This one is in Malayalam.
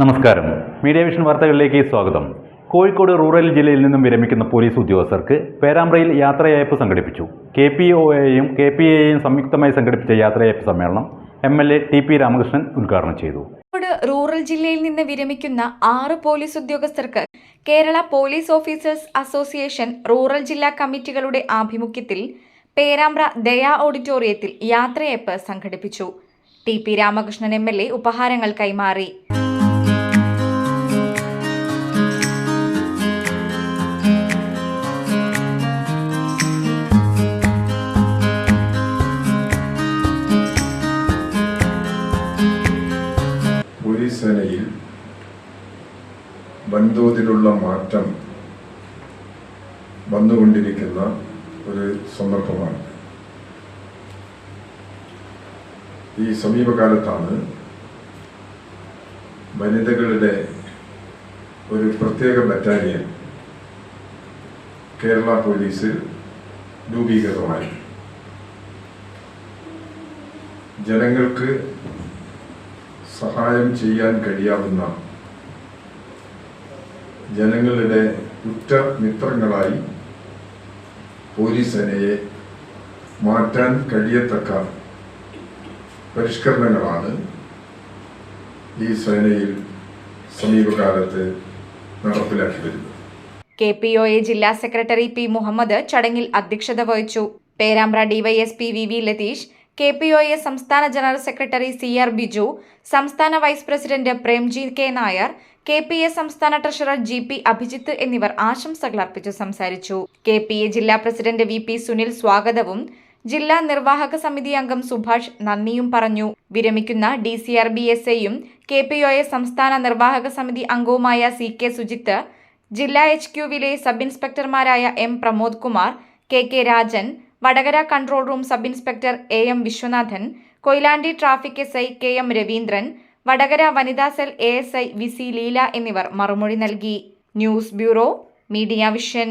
നമസ്കാരം. മീഡിയ വിഷൻ വാർത്തകളിലേക്ക് സ്വാഗതം. കോഴിക്കോട് റൂറൽ ജില്ലയിൽ നിന്നും വിരമിക്കുന്ന പോലീസ് ഉദ്യോഗസ്ഥർക്ക് പേരാമ്പ്രയിൽ യാത്രയയപ്പ് സംഘടിപ്പിച്ചു. കെ പി ഒ എയും കെ പി എയും സംയുക്തമായി സംഘടിപ്പിച്ച യാത്രയയപ്പ് സമ്മേളനം M L A T P Ramakrishnan ഉദ്ഘാടനം ചെയ്തു. റൂറൽ ജില്ലയിൽ നിന്ന് വിരമിക്കുന്ന ആറ് പോലീസ് ഉദ്യോഗസ്ഥർക്ക് Kerala police officers association rural ജില്ലാ കമ്മിറ്റികളുടെ ആഭിമുഖ്യത്തിൽ പേരാമ്പ്ര ദയാ ഓഡിറ്റോറിയത്തിൽ യാത്രയയപ്പ് സംഘടിപ്പിച്ചു. T P Ramakrishnan M L A ഉപഹാരങ്ങൾ കൈമാറി. സേനയിൽ വൻതോതിലുള്ള മാറ്റം വന്നുകൊണ്ടിരിക്കുന്ന ഒരു സന്ദർഭമാണ്. ഈ സമീപകാലത്താണ് വനിതകളുടെ ഒരു പ്രത്യേക ബറ്റാലിയൻ കേരള പോലീസിൽ രൂപീകൃതമായി. ജനങ്ങൾക്ക് സഹായം ചെയ്യാൻ കഴിയാവുന്ന ജനങ്ങളുടെ ഉറ്റ മിത്രങ്ങളായി പോലീസ് മാറ്റാൻ കഴിയത്തക്ക പരിഷ്കരണങ്ങളാണ് ഈ സേനയിൽ സമീപകാലത്ത് നടപ്പിലാക്കി വരുന്നത്. കെ പി ഒ എ ജില്ലാ സെക്രട്ടറി പി മുഹമ്മദ് ചടങ്ങിൽ അധ്യക്ഷത വഹിച്ചു. Perambra DYSP V V Latheesh K P O A സംസ്ഥാന general secretary C R Biju സംസ്ഥാന vice president Premji K Nair K P A സംസ്ഥാന ട്രഷറർ ജി പി അഭിജിത്ത് എന്നിവർ ആശംസകൾ അർപ്പിച്ചു സംസാരിച്ചു. കെ പി എ ജില്ലാ പ്രസിഡന്റ് വി പി സുനിൽ സ്വാഗതവും ജില്ലാ നിർവാഹക സമിതി അംഗം സുഭാഷ് നന്ദിയും പറഞ്ഞു. വിരമിക്കുന്ന D C R B S എയും കെ പി ഒ എ സംസ്ഥാന നിർവാഹക സമിതി അംഗവുമായ സി കെ സുജിത്ത് ജില്ലാ എച്ച് ക്യുവിലെ sub ഇൻസ്പെക്ടർമാരായ M Pramod Kumar K K Rajan Vadakara control room sub inspector A M Viswanathan Koyilandy traffic S I K M Raveendran Vadakara വനിതാ cell A S I V C Leela എന്നിവർ മറുമൊഴി നൽകി. News bureau media vision.